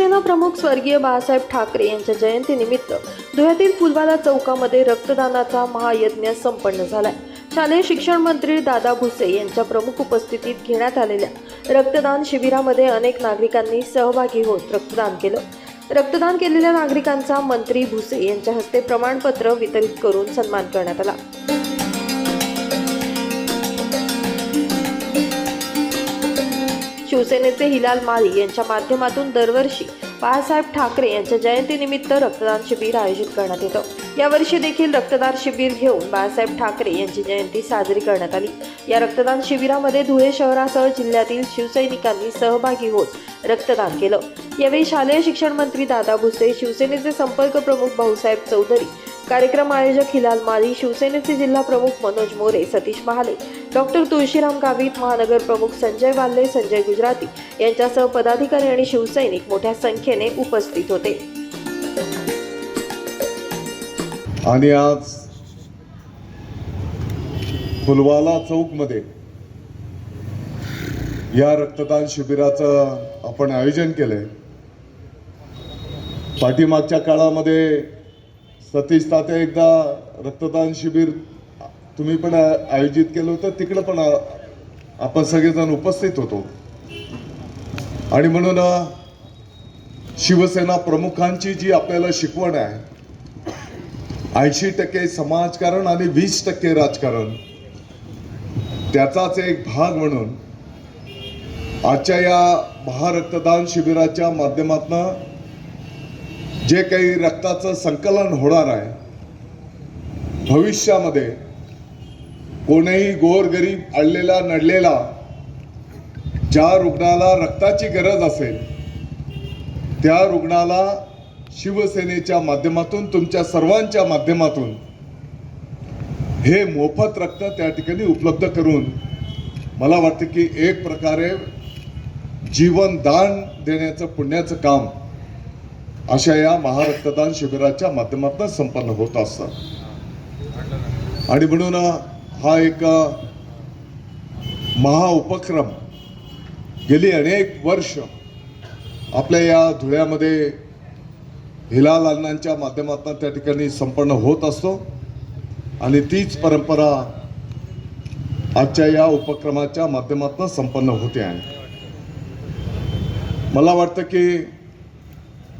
शिवसेना प्रमुख स्वर्गीय बाळासाहेब ठाकरे यांच्या जयंतीनिमित्त धुळ्यातील फुलवाला चौकामध्ये रक्तदानाचा महायज्ञ संपन्न झालाय. शालेय शिक्षण मंत्री दादा भुसे यांच्या प्रमुख उपस्थितीत घेण्यात आलेल्या रक्तदान शिबिरामध्ये अनेक नागरिकांनी सहभागी होत रक्तदान केलं. रक्तदान केलेल्या नागरिकांचा मंत्री भुसे यांच्या हस्ते प्रमाणपत्र वितरित करून सन्मान करण्यात आला. शिवसेनेचे हिलाल माळी यांच्या माध्यमातून दरवर्षी बाळासाहेब ठाकरे यांच्या जयंतीनिमित्त रक्तदान शिबिर आयोजित करण्यात येतं. यावर्षी देखील रक्तदान शिबिर घेऊन बाळासाहेब ठाकरे यांची जयंती साजरी करण्यात आली. या रक्तदान शिबिरामध्ये धुळे शहरासह जिल्ह्यातील शिवसैनिकांनी सहभागी होत रक्तदान केलं. यावेळी शालेय शिक्षण मंत्री दादा भुसे शिवसेनेचे संपर्क प्रमुख भाऊसाहेब चौधरी कार्यक्रम आयोजक हिलाल माळी शिवसेनेचे जिल्हा प्रमुख मनोज मोरे सतीश महाले डॉक्टर तुळशीराम गावित महानगर प्रमुख संजय वाल्ले संजय गुजराती यांच्यासह पदाधिकारी आणि शिवसैनिक मोठ्या संख्येने उपस्थित होते. आणि आज फुलवाला चौकमध्ये या रक्तदान शिबिराचं आपण आयोजन केलंय. पाठीमागच्या काळामध्ये सतीश तात्या एकदा रक्तदान शिबिर तुम्ही पण आयोजित केलं होतं. तिकडं पण आपण सगळेजण उपस्थित होतो. आणि म्हणून शिवसेना प्रमुखांची जी आपल्याला शिकवण आहे ऐंशी टक्के समाजकारण आणि वीस टक्के राजकारण त्याचाच एक भाग म्हणून आजच्या या महारक्तदान शिबिराच्या माध्यमातून जे काही रक्ताचं संकलन होणार आहे भविष्यामध्ये कोणीही गोरगरीब अडलेला नडलेला ज्या रुग्णाला रक्ताची गरज असेल त्या रुग्णाला शिवसेनेच्या माध्यमातून तुमच्या सर्वांच्या माध्यमातून हे मोफत रक्त त्या ठिकाणी उपलब्ध करून मला वाटतं की एक प्रकारे जीवन दान देण्याचं पुण्याचं काम अशा या महारक्तदान शिबिराच्या माध्यमातून संपन्न होत असतं. आणि म्हणून हा एक महाउपक्रम. गेली अनेक वर्ष आपल्या या धुळ्यामध्ये हिलाल अण्णांच्या माध्यमातून त्या ठिकाणी संपन्न होत असतो. आणि तीच परंपरा आजच्या या उपक्रमाच्या माध्यमातून संपन्न होते आहे. मला वाटतं की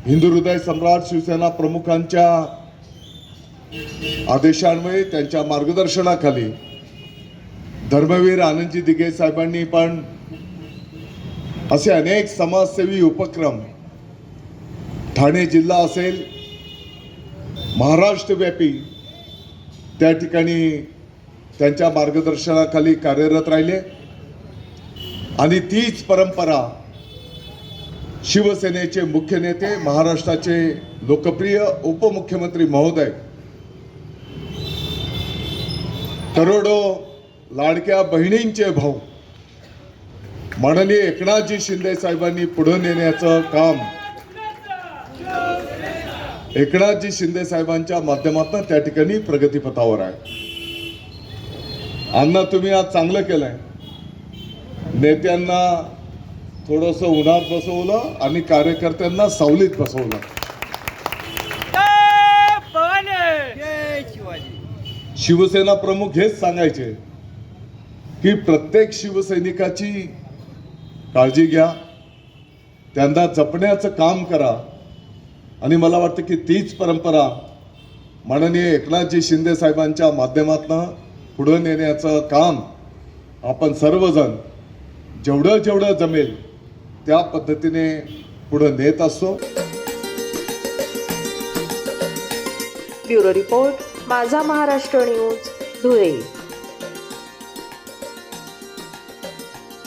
हिंदू हृदय सम्राट शिवसेना प्रमुखांच्या आदेशान्वये त्यांच्या मार्गदर्शनाखाली धर्मवीर आनंदजी दिघे साहेबांनी पण असे अनेक समाजसेवी उपक्रम ठाणे जिल्हा असेल महाराष्ट्रव्यापी त्या ठिकाणी त्यांच्या मार्गदर्शनाखाली कार्यरत राहिले. आणि तीच परंपरा शिवसेनेचे मुख्य नेते महाराष्ट्राचे लोकप्रिय उपमुख्यमंत्री महोदय. करोडो लाडक्या बहिणींचे भाऊ. माननीय एकनाथजी शिंदे साहेबांनी पुढे नेण्याचं काम. एकनाथजी शिंदे साहेबांच्या माध्यमातून त्या ठिकाणी प्रगतीपथावर आहे. अण्णा तुम्ही आज चांगलं केलंय. नेत्यांना थोडस उन्हात बसवलं आणि कार्यकर्त्यांना सावलीत बसवलं. जय भवानी जय शिवाजी. शिवसेना प्रमुख हेच सांगायचे. की प्रत्येक शिवसैनिकाची काळजी घ्या. त्यांना जपण्याचं काम करा. आणि मला वाटतं की तीच परंपरा माननीय एकनाथजी शिंदे साहेबांच्या माध्यमातून पुढं नेण्याचं काम आपण सर्वजण जेवढं जेवढं जमेल त्या पद्धतीने पुढं नेत असतो. ब्युरो रिपोर्ट माझा महाराष्ट्र न्यूज धुळे.